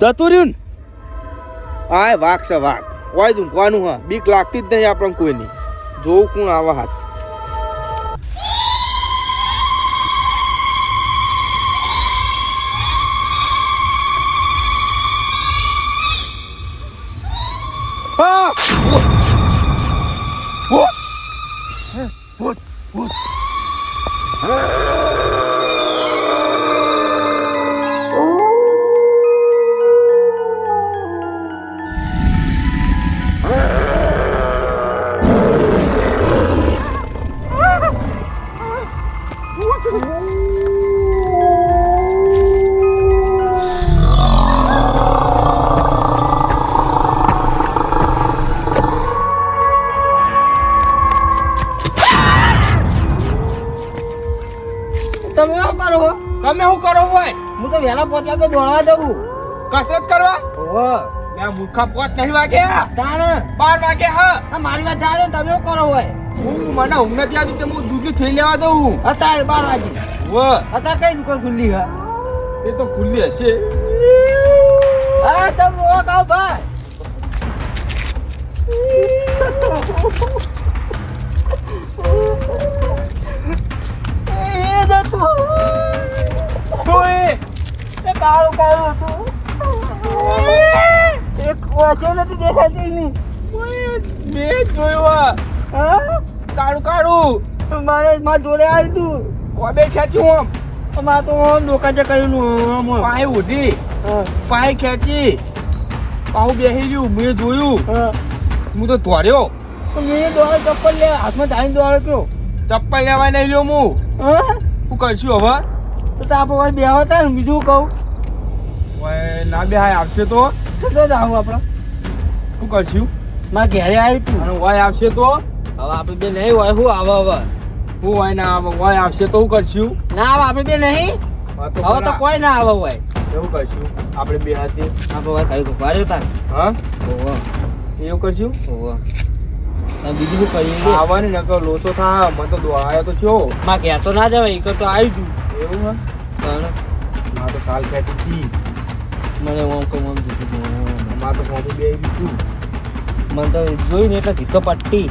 જતું રહ્યું ને આય વાઘ છે વાઘ વાય ઊંઘવાનું હા બીક લાગતી જ નહીં આપણને કોઈની જોવું કોણ આવા હાથ Ah! What? What? What? વહેલા પાંચ તો દોડવા જવું. કસરત કરવા? ઓહો. મેં મૂર્ખા પોત નહીં વાગ્યા તાણ. બાર વાગે હા. મારી વાત થાય તમે શું કરો હોય? હું મને ઊંઘ નથી આવતી તો હું દૂધ થઈ લેવા દઉં અત્યારે બાર વાગે. ઓ અત્યારે કઈ દુકાન ખુલ્લી હા એ તો ખુલ્લી હશે. હા તમે ઓ કાવ ભાઈ. એ જતું. ઓય કાળું કાળું હતું. એક વાંચે નથી દેખાતી ની મેં જોયું. હા? કાળું કાળું. મારે મારા જોડે આવી તું. કોબે ખેંચ્યું આમ? મારે તો ડોકા છે કર્યું. પાય ઉઠી પાય ખેંચી. પાઉ બેસી ગયું મેં જોયું. હા. તો ધોર્યો મેં દોડે ચપ્પલ લે હાથમાં ધાઈને દોડે કયો? ચપ્પલ લેવા નહીં લ્યો હું. હા? કરશું હવે? તો તો આપણે ભાઈ બેહો થાય બીજું કહું. ઓય, ના બે હાય આવશે તો. જાઉં આપણે. શું કરશું? મારા ઘેરે આવ્યું તું. અને આવશે તો? હવે આપણે બે નહીં હોય શું આવે હવે હું વાય ના આવે? આવશે તો હું કરશું? ના આવે આપણે બે નહીં. હા હવે તો કોઈ ના આવે હોય. એવું કરશું? આપણે બે હાથે. આપણે ભાઈ કઈ ઊભા તાર. હા? ઓહો. એવું કરશું? ઓહો. બીજું શું કરીએ આવવાની નકર લોચો થા. મને તો દોડાયો તો થયો. માં ઘેર તો ના જવાય એક તો આવી તું. એવું હા? માં તો સાલ ખેંચી હતી મને ઓમ કહું ઓમ દીધું માં તો મોઢું બે દીધું મને તો જોઈને એટલે ધીકો પટ્ટી.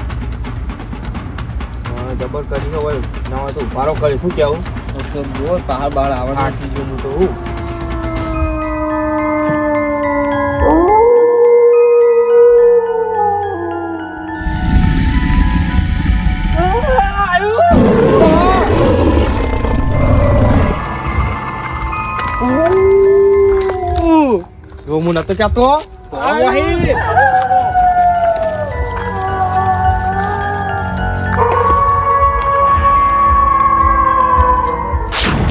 હા, જબર કરીને હોય નવા તો ઉભારો કરી. શું કેવું તો જો પહાડ બહાર આવે આઠી જો હું તો હું. જો હું નતો કહેતો.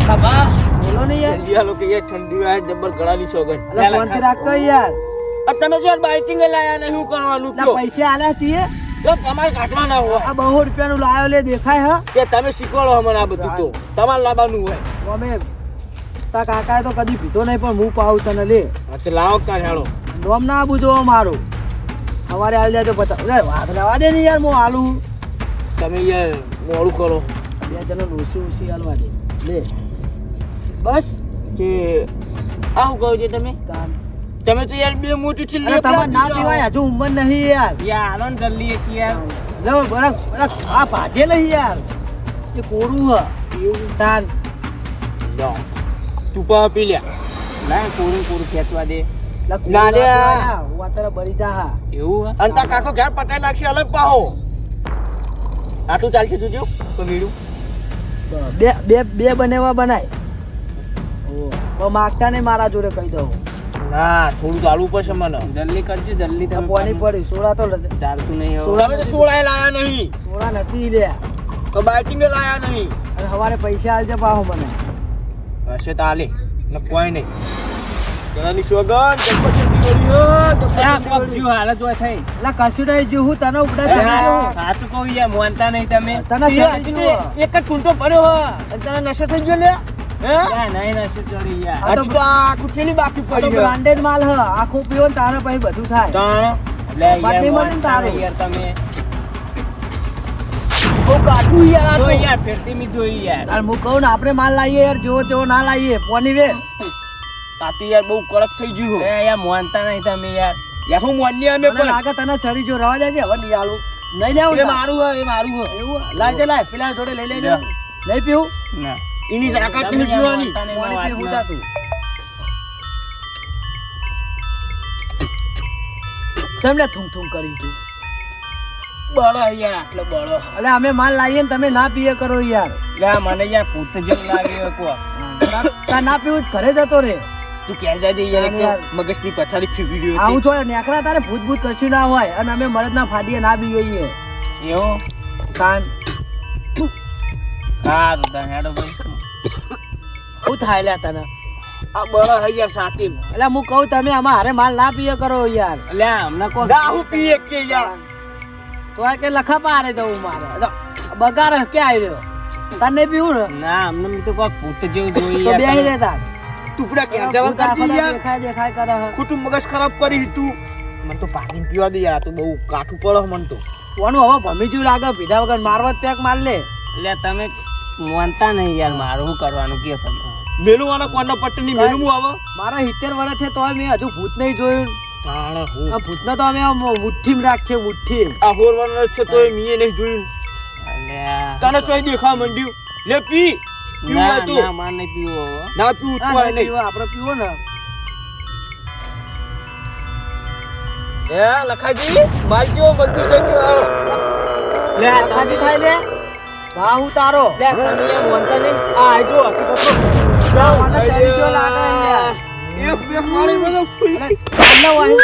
બાબા બોલો ને યાર. જલ્દી હાલો કે યાર ઠંડી વાય જબર ગળાની સોગન અલા શાંતિ રાખો યાર. આ તમે જો બાઇટિંગ લાયા નહીં શું કરવાનું ના કયો પૈસા આલ્યા છીએ. જો તમારે કાઢવાના હોય. આ બહુ રૂપિયાનું લાયો લે દેખાય હા? કે તમે શીખવાડો અમને આ બધું તો. તમારે લાવવાનું હોય. અમે તા કાકાએ તો કદી પીધો નહીં પણ હું પાઉં તને લે. અચ્છા લાવો તાર હેળો ડોમ ના બુજો મારું. અમારે હાલ જાય તો પતા લે વાત રહેવા દે ને યાર હું હાલું તમે યાર મોડું કરો. બે જણો ડોસી ઉસી હાલવા દે. લે. બસ. કે આ શું કહો છો તમે? કાન તમે તો યાર બે મોટી ચીલી તમારે ના પીવાય હજુ ઉંમર નહીં યાર. યાર હાલો ને જલ્દી એક યાર. લો બરાક બરાક આ ભાજે નહીં યાર. એ કોરું હ. એવું? તાન. તુપા આપી લ્યા. ના કોરું કોરું ખેંચવા દે. ના લે. હું અત્યારે બળી જા હા. એવું અને તાર કાકો ઘેર પટાઈ નાખશે અલગ પાહો. આટલું ચાલશે જોજો તો વીડું બે બે બે બનેવા બનાય. ઓ માગતા નહીં મારા જોડે કહી દઉં. ના થોડું ચાલવું પડશે મને. જલ્દી કરજે જલ્દી પોની પડી સોડા તો ચાલતું નહીં. તમે તો લાયા નહીં. સોડા નથી લે તો બાઇટિંગ લાયા નહીં. અને સવારે પૈસા આલજે પાહો મને. હશે તો આલે. ને કોઈ નહીં. ઘણાની સોગન હાલત હોય થઈ. એટલે કશું નહીં જો હું તને ઉપડે. સાચું કહું યાર મોનતા નહીં તમે. તને એક જ કુંટો અને તને નશો થઈ ગયો લે બાકી માલ હ. આખું પીવો ને પછી બધું થાય. તાણ? યાર ને મોનતા યાર તમે. કાઠું યાર આ તો. યાર ફેરતી મી જોઈ યાર. તાર હું કહું ને આપણે માલ લાવીએ યાર જેવો તેવો ના લાવીએ. પોની વે આ તો યાર બહુ કડક થઈ ગયું એ યાર માનતા નહીં તમે યાર. યાર હું માન્ય અમે પણ. લાગે તને ચડી જો રવા જાય હવે નહીં આલું. નહીં લેવું એ મારું હે એ મારું હે એવું લાજે લાય પેલા જોડે લઈ લેજો. નહીં પીવું? ના. એની તાકાત નહીં પીવાની પાણી મારા પીવું તું તમને થૂમ થૂમ કરી તું બળો યાર આટલો બળો. અલે અમે માલ લાવીએ ને તમે ના પીએ કરો યાર. યાર મને યાર ભૂત જેવું લાગે કો તાર ના પીવું ઘરે જતો રે. તું ક્યાં જાય યાર એક મગજની પથારી ફેરવી રહ્યો આવું જો નેકડા તારે ભૂત ભૂત કશું ના હોય. અને અમે મળદ ના ફાડીએ ના બી ગઈએ એવું? કાન. હેડો ભાઈ. થાય લ્યા તને. આ બળો હે યાર સાથી. એટલે હું કહું તમે આમાં હારે માલ ના પીએ કરો યાર. અલ્યા કહો કોણ દાહુ પીએ કે યાર. તો આ કે લખા પારે જવું મારે. બગાર કે આવ્યો તને પીવું ને? ના અમને તો કોઈ ભૂત જેવું જોઈ તો બેહી રહેતા ટુકડા ક્યાં જવા કરતી યાર. દેખાય દેખાય કરે. ખોટું મગજ ખરાબ કરી તું. મને તો પાણી પીવા દે યાર આ બહુ કાઠું પડો મન તો. કોનું હવે ભમી જેવું લાગે પીધા વગર મારવા જ પેક માર લે. એટલે તમે માનતા નહીં યાર મારું શું કરવાનું કે તમે. મેલું આના કોનો પટ્ટની મેલું હું આવે. મારા સિત્તેર વર્ષ છે તો મેં હજુ ભૂત નહીં જોયું. આ ભૂતને તો અમે મુઠ્ઠીમાં રાખીએ મુઠ્ઠી આ હોરવાનો છે તો એ મીએ નહીં જોયું. તને ચોય દેખા મંડ્યું. લે પી. પીવું હોય તો. ના માર નહીં પીવું ના પીવું તું આય નહીં. આપણે પીવો ને. હે લખાજી માર બધું છે કે લે થાય તારો. લે નહીં. આ આજો હકીકતો ના, મને ચડી લાગે યાર. એક બે માળી બધો ફૂલ અલે, તમને વાહી.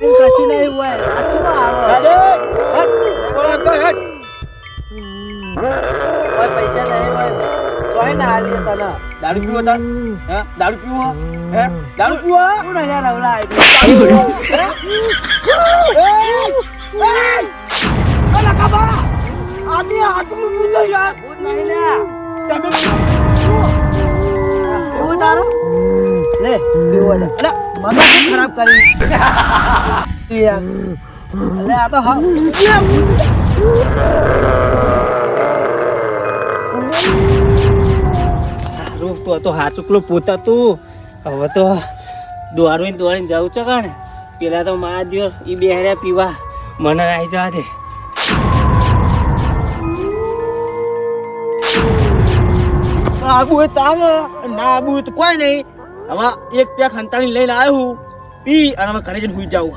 એમ કશું નહીં હોય અરે આલીએ તને દારૂ પીવો દારૂ પીવો દારૂ પીવો લે પીવું અલે અલે મગજ શું ખરાબ કરી? અલે આ તો હા. સારું તો તો હાચુકલો પોતા તું. હવે તો દોડીને દોડીને જવું છે કાણે. પેલા તો મારા દિવસ એ બેહર્યા પીવા. મને આવી જવા દે. આબુ હોય તો ના આબુ તો કોઈ નહીં. હવે એક પેક હંતાણી લઈને આવ્યો હું, પી અને હવે ઘરે જઈને હુઈ જાઉં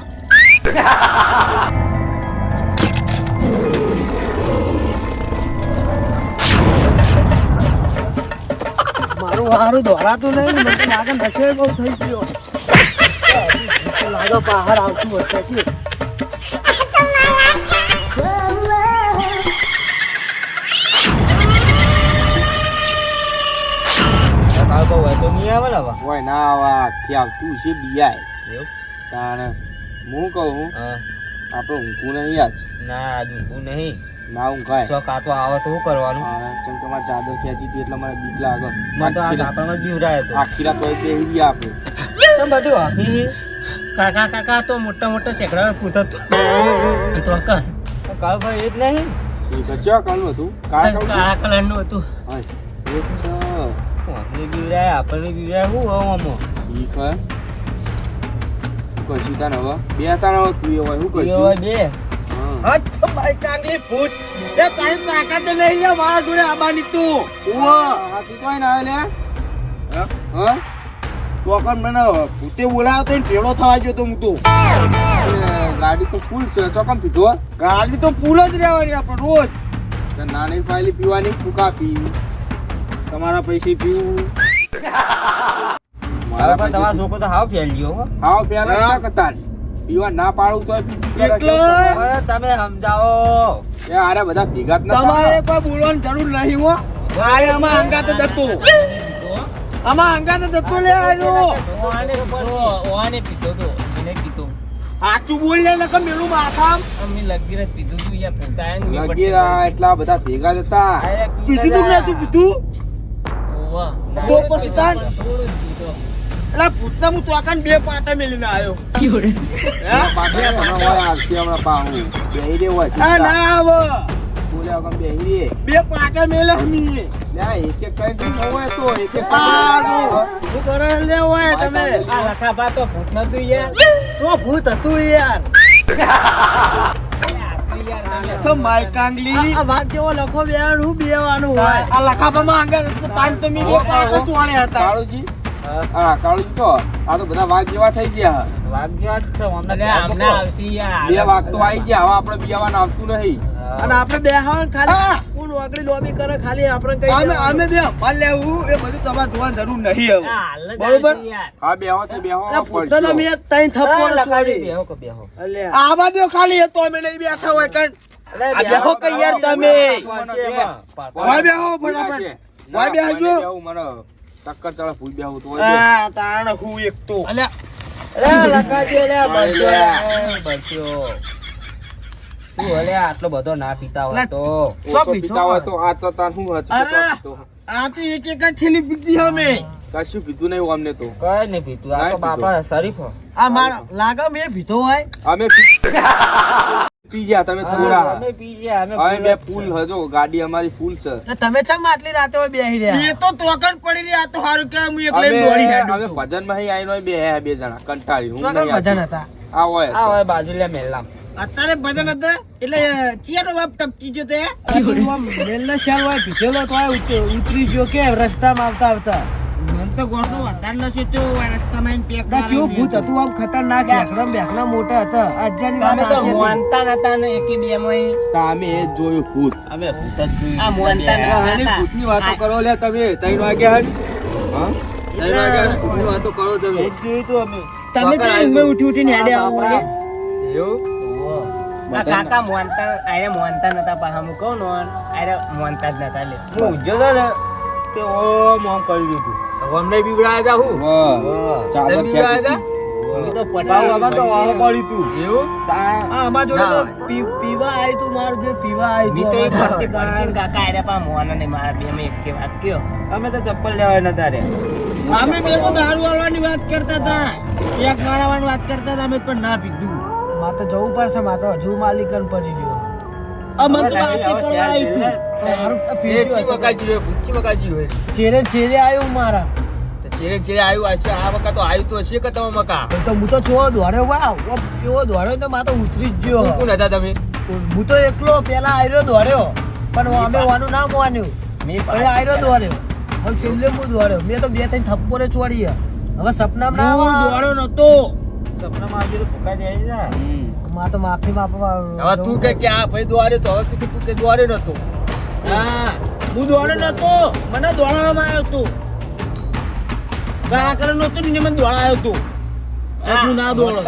મારું હારું દોરાતું નહીં, મને લાગે નશો બહુ થઈ ગયો. લાગે બહાર આવતું હશે આવે ને હવે ના આવા આખી તું છે બિયાય એવું? હું કહું? હું. આપણે ઊંઘું નહીં આજ. ના દુખું નહીં. ના ઊંઘાય. કા કાતો આવે તો શું કરવાનું? કેમ કે મારે ચાદર ખેંચી હતી એટલે મને બીક લાગે. મને તો આજ રાત- સાપણમાં જ આખી રાત હોય તે એવી આપણે તમ બધું આપી કાકા કાકા તો મોટા મોટા સેકડા પૂછતો તો કા કાળ ભાઈ એ જ નહીં. શું કચ્યા ચા કાલનું હતું. કાળ કાળ કાળા કલરનું હતું હા એક છે અમને બીવરાય આપણને બીવરાય શું હવે આમાં. ઠીક હે. કશું તાન હવે? બે તાન હવે તું એ શું કશું બે. તો કાંગલી ફૂટ. એ તારી તાકાત નહીં લે મારા જોડે આબાની તું. ઉવ્વ, આ તું તો આઈને લે. હા? હા? તો કણ મને ભૂતે બોલાવ્યો તો ટેડો થવા ગયો તો હું તો. ગાડી તો ફૂલ છે ચોકમ પીધો ગાડી તો ફૂલ જ રહેવાની આપણે રોજ. નાની પાયલી પીવાની ફૂકા પી. તમારા પૈસે પીવું મારા પણ તમારા છોકરો તો હાવ ફેલ ગયો હાવ ફેલ કતાર પીવા ના પાડું તો એટલે? તમે સમજાવો એ આરે બધા ભેગા જ તમારે કોઈ બોલવાની જરૂર નહીં હો આ આમાં અંગા તો જતો આમાં અંગા તો જતો લે આનું ઓને પીધો ઓને પીધો તો એને પીધો સાચું બોલ લે નકર મેલું માથામ અમે લગીર જ પીધું તું યા પોતા એને મેં એટલા બધા ભેગા જતા પીધું તું ને તું પીધું તો પછી તાન? એટલે ભૂતના હું તોકાન બે પાટા મેલીને આવ્યો. બે પાટા મેલે હમી. એક એક કઈ હોય તો એક એક શું કરો લે ઓય તમે. આ લખાભા તો ભૂત નતું યાર. તો ભૂત હતું યાર. છો માય કાંગલી. આ વાત જેવો લખો બેવાનું હું બેવાનું હોય. આ લખાભામાં આંગળ તાન તો મી એક હતા. કાળુજી? હા, કાળુજી તો આ તો બધા વાઘ જેવા થઈ ગયા વાગ્યા જ છે અમને અમને આવશે યાર. બે વાઘ તો આવી ગયા હવે આપણે બિયાવાનું આવતું નહીં. અને આપણે બેહવાનું ખાલી કોણ વાગડી લોબી કરે ખાલી આપણે કઈ અમે અમે બે અંબાલ લેવું એ બધું તમારે જોવાની જરૂર નહીં હવે. બરોબર? હા બેહો તો બેહો અલા, તો મેં ત્રણ થપ્પો હા, બેહો કે બેહો. આવા દો ખાલી એ તો અમે નહીં બેઠા હોય બેહો કે યાર તમે? હોય બેહો ફટાફટ. હોય બેહજો ચક્કર ચડે ફૂલ બેહું તો આ તાણ હું એક તો. અલ્યા, અરે લખાજી, અરે બસ્યો, બસ્યો. શું હલે આટલો બધો ના પીતા હોય તો? પીતા હોય તો આ તો તાર શું હચકો આ તો એક એક જ પીધી અમે. કશું પીધું નહીં અમને તો. કઈ નહીં પીધું. આ તો બાપા શરીફ આ મારા લાગે મેં પીધો હોય. અમે પી ગયા તમે થોડા. અમે પી ગયા અમે હવે બે ફૂલ હજો ગાડી અમારી ફૂલ છે. તમે ચમ આટલી રાતે હોય બેહી રહ્યા? તો તોકણ પડી રહ્યા તો સારું કે હું ભજનમાં આવીને હોય બે બે જણા કંટાળી હું ભજન હતા. આ હોય આ હોય બાજુ લે મેલામ અત્યારે ભજન હતા એટલે ચિયાનો બાપ ટપકી ગયો તે. મેલનો શાલ હોય તો ઉતરી ગયો કે રસ્તામાં આવતા આવતા. તો ગોઠનો વધાર નશે તો રસ્તામાં પેક ના કેવું ભૂત હતું આમ ખતરનાક બેખડા બેખડા મોટા હતા. અજાની વાત તો મોનતા નતા ને એકી બે માં તો એ જ જોયું ભૂત. અમે ભૂત જ જોયું. આ મોનતા નતા. ભૂતની વાતો કરો લે તમે. ત્રણ વાગ્યા હન હા? ત્રણ વાગ્યા ભૂતની વાતો કરો તમે. જોયું તું અમે. તમે તો ઊંઘે ઉઠી ઉઠીને હેડે આવો એવું? કાકા મોનતા આરે મોનતા નતા પાછા. હું કહું ને આરે મોનતા જ નતા લે. હું ઊંઝો ને તે ઓમ ઓમ કરી દીધું. અમને બીવડાયા તા હું. ચાદર ખેંચી હું. તો પટાવ આમાં તો વાળો પડી તું. એવું? હા અમાર જોડે તો પીવા આવી તું મારું જે પીવા આવી મી તો એક વખતે પડતી ને કાકા આરે પા મોન ને મારા બે મેં એક વાત કયો. અમે તો ચપ્પલ લેવા નતા રે અમે બે તો દારૂ વાળવાની વાત કરતા હતા એક મારવાની વાત કરતા હતા અમે પણ ના પીધું. માં તો જવું પડશે માં તો હજુ માલિકન પડી ગયો. અમન તો વાત કરવા આવી તું. ચેરે ચેરે આવ્યું મારા. ચેરે ચેરે આવ્યું હશે આ વખત તો આવ્યું તો હશે કે તમે મકા? તો હું તો છો દોડ્યો વાવ એવો દોડ્યો તો માં ઉતરી જ ગયો. કોણ હતા તમે? હું તો એકલો પેલા આયરો દોડ્યો. પણ અમે વાનું ના માન્યું મેં પણ આયરો દોડ્યો. હવે છેલ્લે હું દોડ્યો. મેં તો બે ત્રણ થપ્પોરે ચોડી હવે સપનામાં ના. દોડ્યો નતો. સપનામાં તો જાય માં તો માફી માપવા હવે તું કે કે આ ભાઈ દોડ્યો તો હવે તું કે દોડ્યો નતો. હા હું દોડ્યો નતો મને દોડાવવામાં આવ્યો તો આ કરે નતો ને મને દોડાયો હતો. એટલું ના દોડો.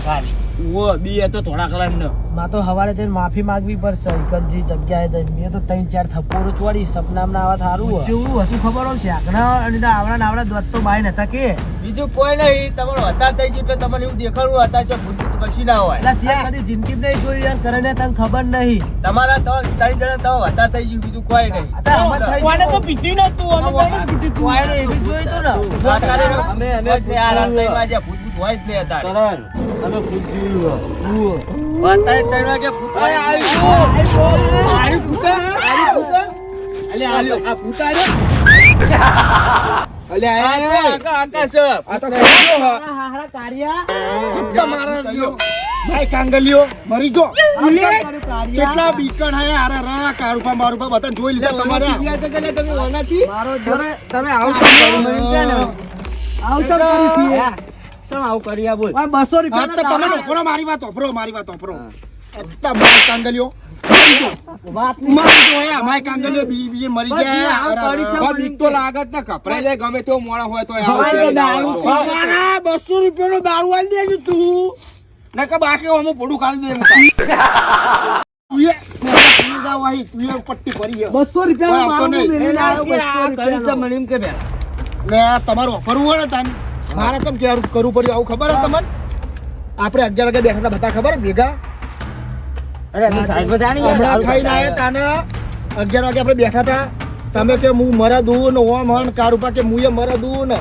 ખાલી. ઓ બી હતો થોડા કલાક ને. માં તો હવારે જઈને માફી માંગવી પડશે. એકજી જગ્યાએ જઈને. મેં તો ત્રણ ચાર થપ્પોરો ચોડી સપનામાં ના થારું જેવું હતું ખબર હોય શાકના અને આવડા આવડા દોત તો બાઈ નતા કે. બીજું કોઈ નહીં. તમારો હતા થઈ ગયું એટલે તમને એવું દેખાડવું હતા છે ભૂત કશી ના હોય. એટલે ત્યાં કદી જિંદગી નહીં જોયું યાર કરે તને ખબર નહીં. તમારા ત્રણ ત્રણ જણા તમે હતા થઈ ગયું બીજું કોઈ નહીં. તો તો પીધું નતું અમે કોઈને પીધું તું? એવી ને. અમે અમે આ ભૂત હોય જ નહીં અત્યારે. અમે જોયું અત્યારે ત્રણ? અલે આ ભૂત આર્યો? અલે આકા- આકાશ. આ તો ખરીદ્યો હારા હારા તમારા. ભાઈ કાંગલિયો મરી જો. આમ કેમ કર્યું કાઢ્યા? કેટલા બીકણ હે? અરે રા કારુપા મારુપા બધા જોઈ લીધા તમારે. મારો તમે આવું. આવું તો કરી છે. આવું કર્યા બોલ? આ 200 રૂપિયા તો તમે ઓફરો મારી વાત ઓફરો મારી વાત ઓફરો તમારે કાંગલિયો મરી વાત મરી અમારે કાંગલિયો બી બી મરી ગયા. બીક તો લાગત ને કપડાં જાય ગમે તો મોણો હોય તો તો. મારા રૂપિયાનો દારૂ આલી દેજો તું. ને કે બાકી અમુક પડું ખાલી દે. તું એ તું એ. બસો રૂપિયા આ તમારું ઓફરવું હોય ને તાન. મારે કેમ કે કરવું પડ્યું? આવું ખબર હે તમને? આપણે અગિયાર વાગે બેઠા હતા બધા ખબર? ભેગા નહીં હમણાં ખાઈને આયા તાને અગિયાર વાગે આપણે બેઠા હતા. તમે કે હું મરા દઉં ને ઓમ હણ કાર ઉપર કે મુએ મરા દઉં ને.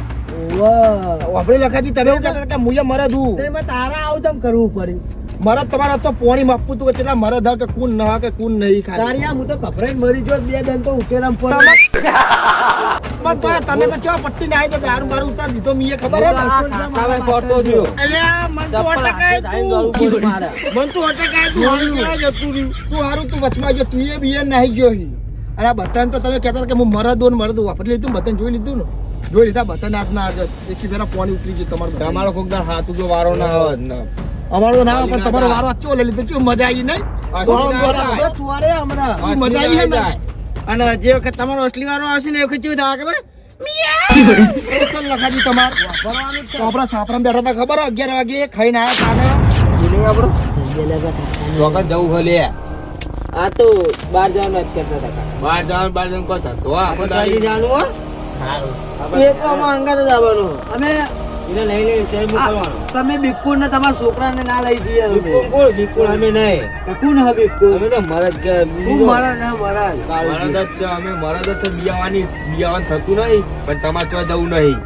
વાપરી લખાજી તમે એવું કહેતા હતા કે મુએ મરા દઉં. તારા આવું ચમ કરવું પડ્યું? મરદ તમારા તો પોણી માપવું તું કેટલા મરદ કે કુન ન કે કુન નહીં ખાલી. હું તો ગભરાઈને મરી જો બે દન તો ઉકેલામ પણ પણ તો તમે તો ચો પટ્ટી ને આવી તો દારૂ બારૂ ઉતાર દીધો મીએ ખબર હે ને? પડતો થયો. અલ્યા, મન તો અટકાય તું. ધાઈને ગળું મારે. મન તું અટકાય તું હારું જતું રહ્યું? તું હારું તું વચમાં ગયો તું એ બી એ ગયો હી. અને આ બધાને તો તમે કહેતા કે હું મરદ ને મરદ વાપરી લીધું બતન જોઈ લીધું ને. જોઈ લીધા બતન હાથ ના હાથ એકી ફેરા પાણી ઉતરી ગયું તમારું. તમારો કોક દાડ હાથ જો વારો ના આવે. અમારો તો ના આવે, પણ તમારો વારો આચો લઈ લીધો? કેવું મજા આવી નહીં? આ દોડો, ના હમણાં. મજા આવી હે. અને જે વખત તમારો અસલી વારો આવશે ને એ વખત જેવું થાય ખબર લખાજી તમાર તો આપણા સાપરામાં બેઠા હતા ખબર અગિયાર વાગે ખાઈને આયા તાને બોલો આપણો. તા. જવું ભલે આ તો બાર જવાનું કરતા હતા બહાર જવાનું બાર જવાનું થતો હોય. આપણે દાડી- જવાનું હો? એ તો અંગાત આવવાનું અમે તમે બિકુલ ને તમારા છોકરાને ના લઈ જઈએ અમે. બિલકુલ અમે નહીં. તો કોણ હે અમે તો મરદ હું જ છે અમે મરદ જ છે બિયાવાની બિયાવાનું થતું નહીં પણ તમારે ત્યાં જવું નહીં.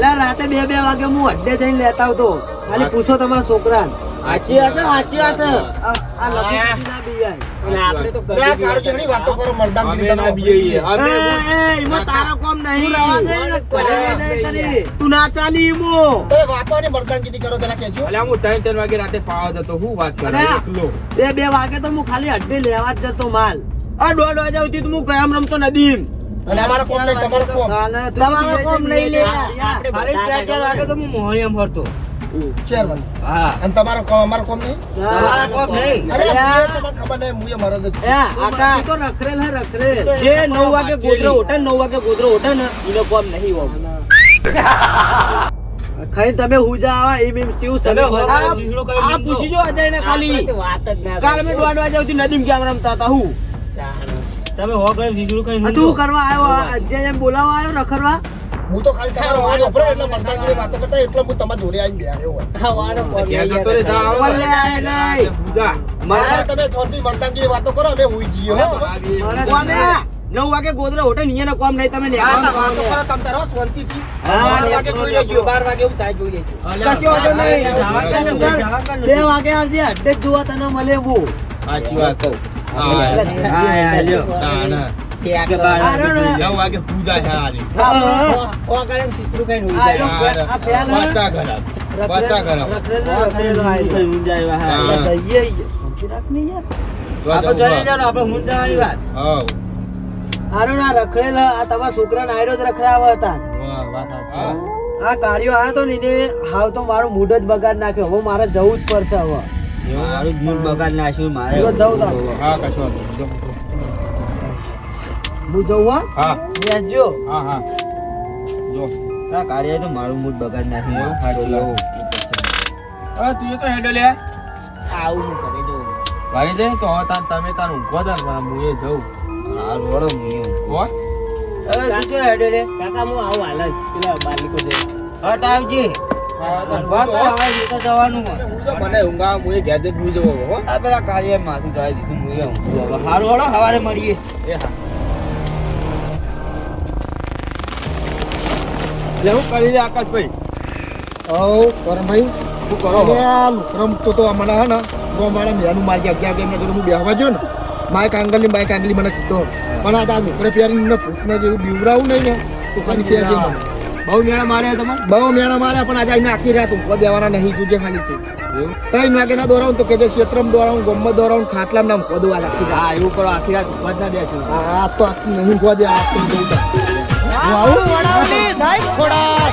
લે રાતે બે બે વાગે હું અડ્ડે જઈને લેતા આવતો. ખાલી પૂછો તમારા છોકરા સાચી વાત સાચી વાત આ લખી ના બીવાય. આપણે તો બે આ વાતો કરો મરદામ કીધી તમે. બીએ અમે એ, એ, એમાં તારો કોમ નહીં. તું દે ને, ઘરે લઈ જાય કરી. તું ના ચાલી ઈમો. તમે વાતો ને મરદામ કીધી કરો પેલા કહેજો. અલ્યા હું ત્રણ ત્રણ વાગે રાતે પાવા જતો હું વાત કરે? એકલો. બે બે વાગે તો હું ખાલી અડધી લેવા જ જતો માલ. આ દોઢ વાગે સુધી તો હું કયામ રમતો નદીમ. અને અમારા કોમ નહીં તમારો કોમ. તમારો કોમ નહીં લે. ખાલી ચાર ચાર વાગે તો હું મોહણીયામાં ફરતો. ચાર વાગે. હા. અને તમારો કોમ અમારો કોમ નહીં તમારા કોમ નહીં. અરે તમને ખબર નહીં મુએ મરદ જ એ, આકા. તો રખરેલ હે રખરેલ. જે નવ વાગે ગોદરો ઉઠે ને વાગે ગોદરો ઉઠે ને એનો કોમ નહીં હોવો. ખાલી તમે હુજા આવા એમ એમ શિવ તમે સગા આ-. પૂછી જો અજયને ખાલી વાત જ ના કાલ મેં દોઢ વાગે સુધી નદીમ કેમ રમતા હતા હું તમે હો ખાઈને તું કરવા આવ્યો આ અજય એમ બોલાવા આવ્યો રખડવા હું તો ખાલી તમારો અવાજ વાપરો એટલે મરતા કીધી વાતો કરતા એટલે હું તમારા જોડે આવીને બેઠો હોય. ક્યાં જતો રે જા આવો. લે આય નહીં. પૂજા મારા તમે છોતી મરતા કીધી વાતો કરો અમે હુઈ જઈએ હો. કોને નવ વાગે ગોદરા ઉઠે નિયે ના કોમ નહીં તમે ને વાતો કરો તમ તારો શાંતિથી. હા, બાર વાગે જોઈ લેજો 12 વાગે હું થાય જોઈ લેજો કશો વાંધો નહીં. બે વાગે આજે અડધે જ જોવા તને મળે હું સાચી વાત કહું હા, હા, હા, ના. કે. નવ વાગે પૂજા છે આની. ઓ. આ ફેલ પાછા ખરાબ. પાછા ખરાબ. જઈએ. રાખ ને યાર. આપણે જવું ચલી આપણે ઊંઘ વાત. હા. હારું ના રખડેલા આ તમારા છોકરાને આયરો જ રખડાવા હતા વાહ, વાત સાચી. આ કાર્યો આવ્યો તો ને એને હાવ તો મારું મૂડ જ બગાડ નાખ્યો હવે મારે જવું જ પડશે હવે મારું મૂડ બગાડ નાખ્યું મારે જવું હા, કશો. હું જવું હા. હા. બેસજો હા હા. જો. આ કાર્ય તો મારું મૂડ બગાડ નાખી એવું? સાચું એવું. હા તું તો હેડો લે. આવું હું કરે જો ભાઈ જઈ તો હવે તાર તમે તાર ઊંઘો તાર હું એ જઉં. હારું, વળો હું એવું. અરે તું હેડે રે? હટ આવજે. વાત તો હવે એ તો જવાનું હોય. હું તો મને ઊંઘા હું એ ઘેર સુઈ જવું હો. આ પેલા કાર્ય માથું ચડાવી દીધું, હું સારું ઊંઘું સવારે મળીએ. એ હા. એટલે હું કરી લે આકાશભાઈ. હઉ, કરણભાઈ શું કરો લુકરમ તો તો મને હે ને મારે મેનું મારી અગિયાર એમના હું બેહવા ગયો ને બાઈક આંગલી બાઈક આંગલી મને કીધો. પણ આ લુકડે પહેરીને ને ભૂતને જેવું બીવરાવું નહીં ને તો ખાલી પહેરજે મને. બહુ મેળા માર્યા તમે બહુ મેળા માર્યા પણ આજે આઈને આખી રાત ઊંઘવા દેવાના નહીં જોજે ખાલી તું. ત્રણ વાગે ના દોરાવું તો કે જે ક્ષેત્રમાં દોરાવું ગમમાં દોરાવું ખાટલામાં નામ આખી રાત. હા એવું કરો આખી રાત જ ના આ તો નહીં આ તો વડાવલી થાય આવું